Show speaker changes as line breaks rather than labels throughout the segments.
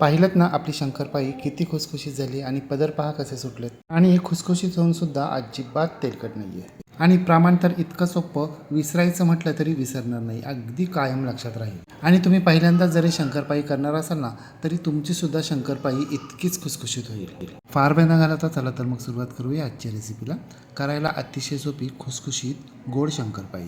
पाहिलं ना आपली शंकरपाई किती खुसखुशीत झाली आणि पदर पहा कसे सुटलेत. आणि हे खुसखुशीत होऊन सुद्धा अजिबात तेलकट नाही आहे आणि प्रमाण तर इतकं सोपं विसरायचं म्हटलं तरी विसरणार नाही अगदी कायम लक्षात राहील. आणि तुम्ही पहिल्यांदा जरी शंकरपाई करणार असाल ना तरी तुमची सुद्धा शंकरपाई इतकीच खुसखुशीत होईल. फार वेळ न घालवता चला तर मग सुरुवात करूया आजच्या रेसिपीला करायला अतिशय सोपी खुसखुशीत गोड शंकरपाई.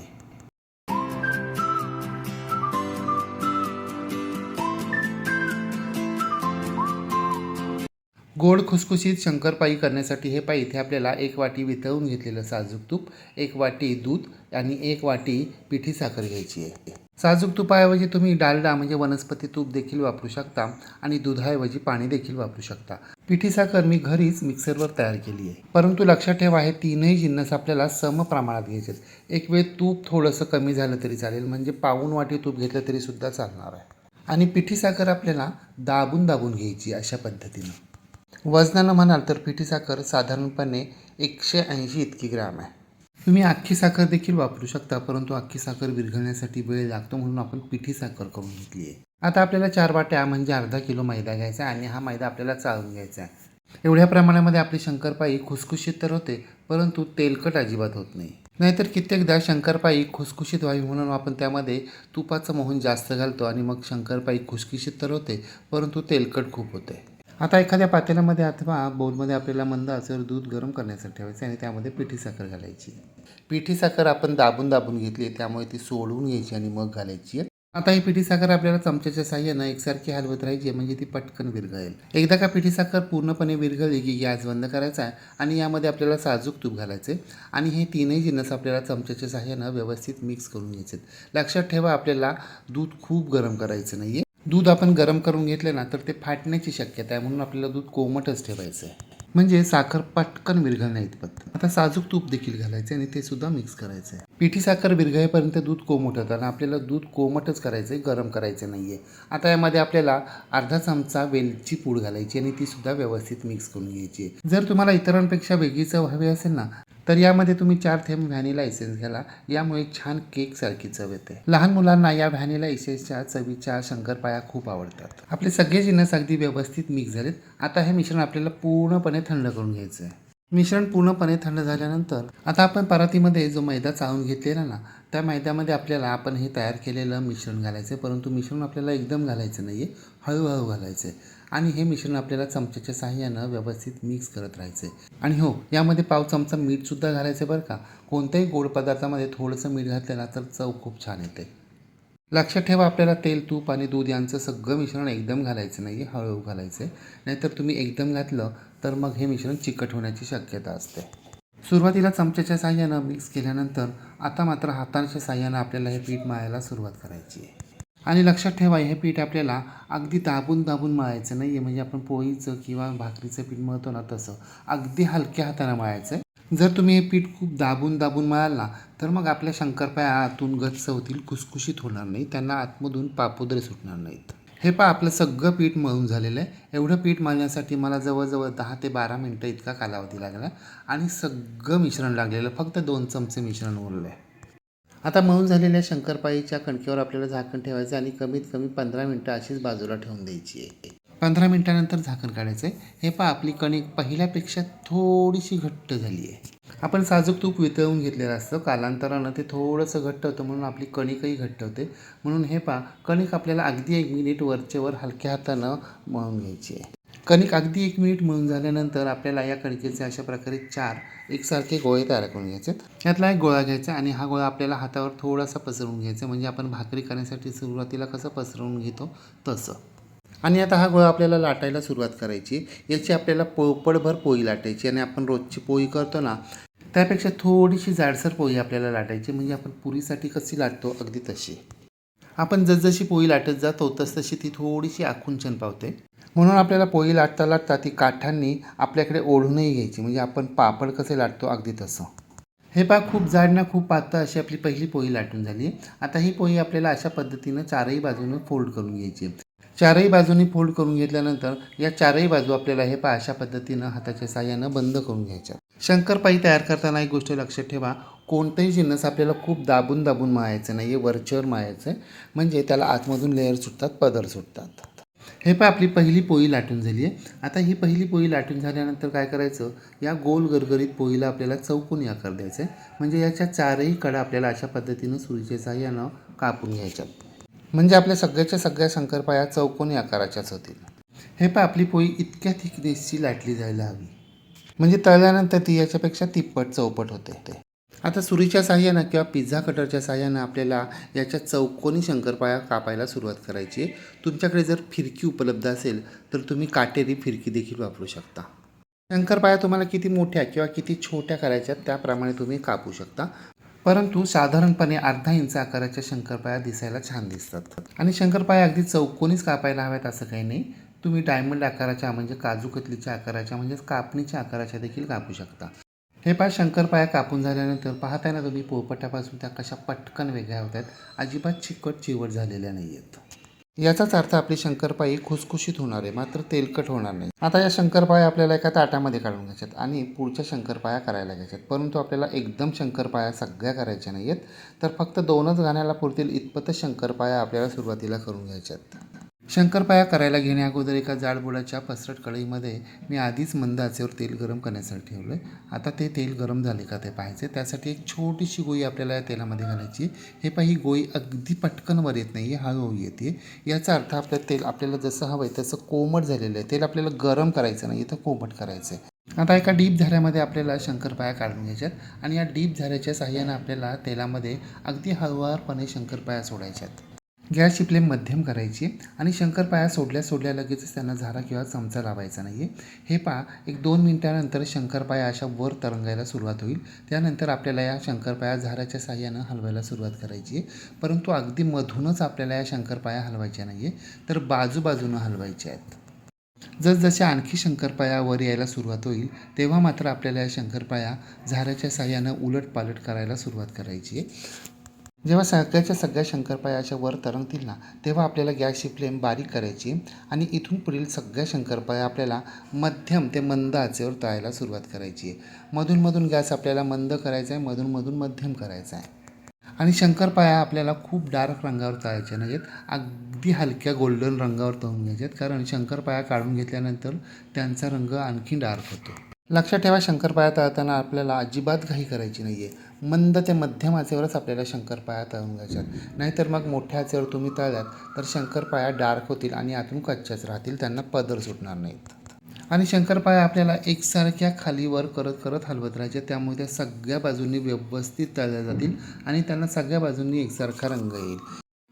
गोड खुसखुशीत शंकरपाई करण्यासाठी हे पाई इथे आपल्याला एक वाटी वितळून घेतलेलं साजूक तूप एक वाटी दूध आणि एक वाटी पिठी साखर घ्यायची आहे. साजूक तुपाऐवजी तुम्ही डालडा म्हणजे वनस्पती तूप देखील वापरू शकता आणि दुधाऐवजी पाणी देखील वापरू शकता. पिठी साखर मी घरीच मिक्सरवर तयार केली आहे. परंतु लक्षात ठेवा हे तीनही जिन्नस आपल्याला सम प्रमाणात घ्यायचे एक वेळ तूप थोडंसं कमी झालं तरी चालेल म्हणजे पाऊन वाटी तूप घेतलं तरी सुद्धा चालणार आहे. आणि पिठी साखर आपल्याला दाबून दाबून घ्यायची अशा पद्धतीनं. वजनानं म्हणाल तर पिठी साखर साधारणपणे एकशे ऐंशी इतकी ग्राम आहे. तुम्ही अख्खी साखर देखील वापरू शकता परंतु अख्खी साखर विरघळण्यासाठी वेळ लागतो म्हणून आपण पिठी साखर करून घेतली आहे. आता आपल्याला चार वाट्या म्हणजे अर्धा किलो मैदा घ्यायचा आहे आणि हा मैदा आपल्याला चाळून घ्यायचा आहे. एवढ्या प्रमाणामध्ये आपली शंकरपाई खुसखुशीत तर होते परंतु तेलकट अजिबात होत नाही. नाहीतर कित्येकदा शंकरपाई खुसखुशीत व्हावी म्हणून आपण त्यामध्ये तुपाचं मोहन जास्त घालतो आणि मग शंकरपाई खुसखुशीत तर होते परंतु तेलकट खूप होते. आता एखाद्या पातेल्यामध्ये अथवा बोलमध्ये आपल्याला मंद आचेवर दूध गरम करण्यासाठी ठेवायचं आणि त्यामध्ये पिठी साखर घालायची पिठी साखर आपण दाबून दाबून घेतली त्यामुळे ती सोडून घ्यायची आणि मग घालायची आता ही पिठी साखर आपल्याला चमच्याच्या साह्यानं एकसारखी हलवत राहायची म्हणजे ती पटकन विरघळेल. एकदा का पिठी साखर पूर्णपणे विरघळली की गॅस बंद करायचा आहे आणि यामध्ये आपल्याला साजूक तूप घालायचे आणि हे तीनही जिन्नस आपल्याला चमच्याच्या साह्यानं व्यवस्थित मिक्स करून घ्यायचे लक्षात ठेवा आपल्याला दूध खूप गरम करायचं नाही आहे दूध आपण गरम करून घेतले ना तर ते फाटण्याची शक्यता आहे. म्हणून आपल्याला दूध कोमटच ठेवायचं आहे. म्हणजे साखर पटकन विरघळण्या इतपत आता साजूक तूप देखील घालायचं आणि ते सुद्धा मिक्स करायचं आहे. पिठी साखर विरघळेपर्यंत दूध कोमट होतं आणि आपल्याला दूध कोमटच करायचं आहे गरम करायचं नाही आहे आता यामध्ये आपल्याला अर्धा चमचा वेलची पूड घालायची आणि ती सुद्धा व्यवस्थित मिक्स करून घ्यायची आहे. जर तुम्हाला इतरांपेक्षा वेगळी चव हवी असेल ना तर यामध्ये तुम्ही चार थेंब व्हॅनिला एसेन्स घ्याला. यामुळे छान केकसारखी चव येते. लहान मुलांना या व्हॅनिला एसेन्सच्या चवीच्या शंकरपाया खूप आवडतात. आपले सगळे जिन्नस अगदी व्यवस्थित मिक्स झालेत. आता हे मिश्रण आपल्याला पूर्णपणे थंड करून घ्यायचं आहे मिश्रण पूर्णपणे थंड झाल्यानंतर आता आपण परातीमध्ये जो मैदा चाळून घेतलेला ना त्या मैद्यामध्ये आपल्याला आपण हे तयार केलेलं मिश्रण घालायचं आहे परंतु मिश्रण आपल्याला एकदम घालायचं नाही आहे हळूहळू घालायचं आहे आणि हे मिश्रण आपल्याला चमच्याच्या साहाय्यानं व्यवस्थित मिक्स करत राहायचं आहे आणि हो यामध्ये पाव चमचा मीठसुद्धा घालायचं बरं का. कोणत्याही गोड पदार्थामध्ये थोडंसं मीठ घातलं ना तर चव खूप छान येते. लक्षात ठेवा आपल्याला तेल तूप आणि दूध यांचं सगळं मिश्रण एकदम घालायचं नाही आहे हळूहळू घालायचं आहे नाहीतर तुम्ही एकदम घातलं तर मग हे मिश्रण चिकट होण्याची शक्यता असते. सुरुवातीला चमच्याच्या साह्यानं मिक्स केल्यानंतर आता मात्र हातांच्या साह्यानं आपल्याला हे पीठ मळायला सुरुवात करायची आहे. आणि लक्षात ठेवा हे पीठ आपल्याला अगदी दाबून दाबून मळायचं नाही आहे म्हणजे आपण पोळीचं किंवा भाकरीचं पीठ मळतो ना तसं अगदी हलक्या हाताने मळायचं. आहे जर तुम्ही हे पीठ खूप दाबून दाबून मळाल ना तर मग आपल्या शंकरपाया आतून गच्च होतील खुसखुशीत होणार नाही त्यांना आतमधून पापुद्रे सुटणार नाहीत. हे पहा आपलं सगळं पीठ मळून झालेलं आहे. एवढं पीठ मळण्यासाठी मला जवळजवळ दहा ते बारा मिनटं इतका कालावधी लागला. आणि सगळं मिश्रण लागलेलं फक्त दोन चमचे मिश्रण उरलं आहे आता मळून झालेल्या शंकरपाळीच्या कणकेवर आपल्याला झाकण ठेवायचं आणि कमीत कमी पंधरा मिनटं अशीच बाजूला ठेवून द्यायची आहे. पंधरा मिनटानंतर झाकण काढायचं आहे. हे पहा आपली कणिक पहिल्यापेक्षा थोडीशी घट्ट झाली आहे. आपण साजूक तूप वितळून घेतलेलं असतं. कालांतरानं ते थोडंसं घट्ट होतं म्हणून आपली कणिकही घट्ट होते. म्हणून हे पहा कणिक आपल्याला अगदी एक मिनिट वरचेवर हलक्या हातानं मळून घ्यायची आहे. कणिक अगदी एक मिनिट मळून झाल्यानंतर आपल्याला या कणिकेचे अशा प्रकारे चार एकसारखे गोळे तयार करून घ्यायचे यातला एक गोळा घ्यायचा आणि हा गोळा आपल्याला हातावर थोडासा पसरवून घ्यायचा म्हणजे आपण भाकरी करण्यासाठी सुरुवातीला कसं पसरवून घेतो तसं. आणि आता हा गोळा आपल्याला लाटायला सुरुवात करायची याची आपल्याला पोपडभर पोळी लाटायची आणि आपण रोजची पोळी करतो ना त्यापेक्षा थोडीशी जाडसर पोळी आपल्याला लाटायची म्हणजे आपण पुरीसाठी कशी लाटतो अगदी तशी. आपण जसजशी पोळी लाटत जातो तसतशी ती थोडीशी आखून पावते. म्हणून आपल्याला पोळी लाटता लाटता ती काठांनी आपल्याकडे ओढूनही घ्यायची. म्हणजे आपण पापड कसे लाटतो अगदी तसं. हे पा खूप जाड ना खूप पातळ अशी आपली पहिली पोळी लाटून झाली. आता ही पोळी आपल्याला अशा पद्धतीनं चारही बाजूने फोल्ड करून घ्यायची चारही बाजूनी फोल्ड करून घेतल्यानंतर या चारही बाजू आपल्याला हे पा अशा पद्धतीनं हाताच्या साह्यानं बंद करून घ्यायच्या. शंकरपाई तयार करताना एक गोष्ट लक्षात ठेवा कोणतंही जिन्नस आपल्याला खूप दाबून दाबून माळायचं नाही आहे वरच्यावर माळायचं आहे म्हणजे त्याला आतमधून लेअर सुटतात पदर सुटतात. हे पण आपली पहिली पोळी लाटून झाली आहे आता ही पहिली पोळी लाटून झाल्यानंतर काय करायचं? या गोल गरगरीत पोळीला आपल्याला चौकोनी आकार द्यायचा आहे म्हणजे याच्या चारही कडा आपल्याला अशा पद्धतीनं सुरीच्या साह्यानं कापून घ्यायच्यात. म्हणजे आपल्या सगळ्याच्या सगळ्या शंकरपाया चौकोनी आकाराच्याच होतील. हे पण आपली पोळी इतक्या थिकनेसची लाटली जायला हवी. म्हणजे तळल्यानंतर ती याच्यापेक्षा तिप्पट चौपट होते ते. आता सुरीच्या साह्यानं किंवा पिझ्झा कटरच्या साह्यानं आपल्याला याच्या चौकोनी शंकरपाया कापायला सुरुवात करायची. आहे तुमच्याकडे जर फिरकी उपलब्ध असेल तर तुम्ही काटेरी फिरकी देखील वापरू शकता. शंकरपाया तुम्हाला किती मोठ्या किंवा किती छोट्या करायच्या त्याप्रमाणे तुम्ही कापू शकता. परंतु साधारणपणे अर्धा इंच आकाराच्या शंकरपाया दिसायला छान दिसतात. आणि शंकरपाया अगदी चौकोनीच कापायला हव्यात असं काही नाही. तुम्ही डायमंड आकाराच्या म्हणजे काजूकतलीच्या आकाराच्या म्हणजेच कापणीच्या आकाराच्या देखील कापू शकता. हे पहा शंकरपाया कापून झाल्यानंतर पाहताय ना तुम्ही पोपटापासून त्या कशा पटकन वेगळ्या होत आहेत अजिबात चिकट चिवट झालेल्या नाही आहेत याचाच अर्थ आपली शंकरपाई खुसखुशीत होणार आहे मात्र तेलकट होणार नाही. आता या शंकरपाया आपल्याला एका ताटामध्ये काढून घ्यायच्यात आणि पुढच्या शंकरपाया करायला घ्यायच्यात. परंतु आपल्याला एकदम शंकरपाया सगळ्या करायच्या नाही आहेत तर फक्त दोनच गाण्याला पुरतील इतपतच शंकरपाया आपल्याला सुरुवातीला करून घ्यायच्यात. शंकरपाया करायला घेण्याअगोदर एका जाडबुडाच्या पसरट कढईमध्ये मी आधीच मंद आचेवर तेल गरम करण्यासाठी ठेवलं आहे आता ते तेल गरम झाले का ते पाहायचे त्यासाठी एक छोटीशी गोळी आपल्याला या तेलामध्ये घालायची हे पहा ही गोळी अगदी पटकन वर येत नाही आहे हळूहळू येते. याचा अर्थ आपलं तेल आपल्याला जसं हवं आहे तसं कोमट झालेलं आहे. तेल आपल्याला गरम करायचं नाही तर कोमट करायचं आहे आता एका डीप झाऱ्यामध्ये आपल्याला शंकरपाया काढून घ्यायच्यात आणि या डीप झाऱ्याच्या साह्यानं आपल्याला तेलामध्ये अगदी हळुवारपणे शंकरपाया सोडायच्यात. गॅसची फ्लेम मध्यम करायची आणि शंकरपाया सोडल्या सोडल्या लगेचच त्यांना झारा किंवा चमचा लावायचा नाही आहे हे पहा एक दोन मिनटानंतर शंकरपाया अशा वर तरंगायला सुरुवात होईल. त्यानंतर आपल्याला या शंकरपाया झाराच्या साह्यानं हलवायला सुरुवात करायची आहे. परंतु अगदी मधूनच आपल्याला या शंकरपाया हलवायच्या नाही आहे तर बाजूबाजूनं हलवायच्या आहेत. जसजशा आणखी शंकरपाया वर यायला सुरुवात होईल तेव्हा मात्र आपल्याला या शंकरपाया झाराच्या साह्यानं उलटपालट करायला सुरुवात करायची आहे. जेव्हा सगळ्याच्या सगळ्या शंकरपायाच्या अशा वर तरंगतील ना तेव्हा आपल्याला गॅसची फ्लेम बारीक करायची आणि इथून पुढील सगळ्या शंकरपाया आपल्याला मध्यम ते मंद आचेवर तळायला सुरुवात करायची. आहे मधूनमधून गॅस आपल्याला मंद करायचा आहे मधूनमधून मध्यम करायचा आहे. आणि शंकरपाया आपल्याला खूप डार्क रंगावर तळायच्या नाहीत अगदी हलक्या गोल्डन रंगावर तळून घ्यायचे आहेत कारण शंकरपाया काढून घेतल्यानंतर त्यांचा रंग आणखी डार्क होतो. लक्षात ठेवा शंकरपाया तळताना आपल्याला अजिबात घाई करायची नाही आहे मंद ते मध्यम आचेवरच आपल्याला शंकरपाया तळून घ्यायच्यात. नाहीतर मग मोठ्या आचेवर तुम्ही तळल्यात तर शंकरपाया डार्क होतील आणि आतून कच्च्याच राहतील त्यांना पदर सुटणार नाहीत. आणि शंकरपाया आपल्याला एकसारख्या खालीवर करत करत हलवत राहायच्या त्यामुळे त्या सगळ्या बाजूंनी व्यवस्थित तळल्या जातील आणि त्यांना सगळ्या बाजूंनी एकसारखा रंग येईल.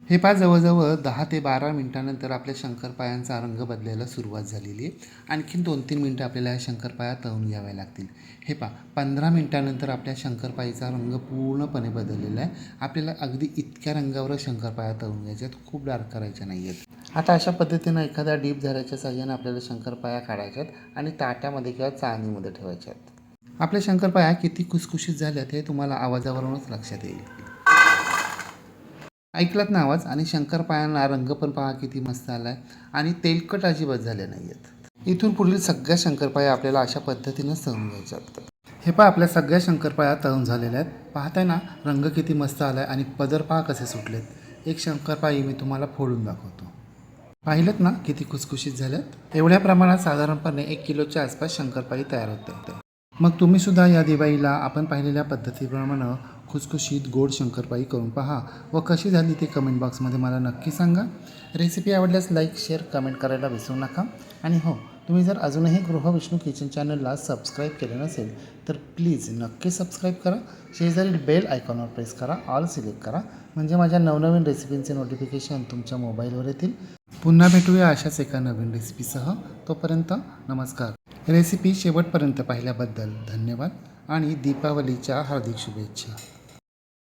हे पहा जवळजवळ दहा ते बारा मिनटानंतर आपल्या शंकरपायांचा रंग बदलायला सुरुवात झालेली आहे. आणखीन दोन तीन मिनटं आपल्याला या शंकरपाया तळून घ्याव्या लागतील. हे पहा पंधरा मिनटानंतर आपल्या शंकरपाईचा रंग पूर्णपणे बदललेला आहे. आपल्याला अगदी इतक्या रंगावर शंकरपाया तळून घ्यायच्यात खूप डार्क करायच्या नाही आहेत आता अशा पद्धतीनं एखाद्या डीप झाऱ्याच्या साह्यानं आपल्याला शंकरपाया काढायच्यात आणि ताट्यामध्ये किंवा चाळणीमध्ये ठेवायच्यात आपल्या शंकरपाया किती खुसखुशीत झाल्यात हे तुम्हाला आवाजावरूनच लक्षात येईल. ऐकलात ना आवाज? आणि शंकरपायांना रंग पण पहा किती मस्त आला आहे आणि तेलकट अजिबात झाले नाही आहेत. इथून पुढील सगळ्या शंकरपाया आपल्याला अशा पद्धतीनंच तळून घ्यायच्यात हे पहा आपल्या सगळ्या शंकरपाया तळून झालेल्या आहेत. पाहताय ना रंग किती मस्त आला आहे आणि पदर पहा कसे सुटलेत. एक शंकरपाई मी तुम्हाला फोडून दाखवतो. पाहिलेत ना किती खुसखुशीत झाल्यात? एवढ्या प्रमाणात साधारणपणे एक किलोच्या आसपास शंकरपाई तयार होते मग तुम्ही सुद्धा या दिवाळीला आपण पाहिलेल्या पद्धतीप्रमाणे खुसखुशीत गोड शंकरपाई करून पहा व कशी झाली ते कमेंट बॉक्समध्ये मला नक्की सांगा. रेसिपी आवडल्यास लाईक शेअर कमेंट करायला विसरू नका. आणि हो तुम्ही जर अजूनही गृहविष्णू किचन चॅनलला सबस्क्राईब केले नसेल तर प्लीज नक्की सबस्क्राईब करा. शेजारील बेल आयकॉनवर प्रेस करा ऑल सिलेक्ट करा. म्हणजे माझ्या नवनवीन रेसिपींचे नोटिफिकेशन तुमच्या मोबाईलवर येतील. पुन्हा भेटूया अशाच एका नवीन रेसिपीसह तोपर्यंत नमस्कार. रेसिपी शेवटपर्यंत पाहिल्याबद्दल धन्यवाद आणि दीपावलीच्या हार्दिक शुभेच्छा.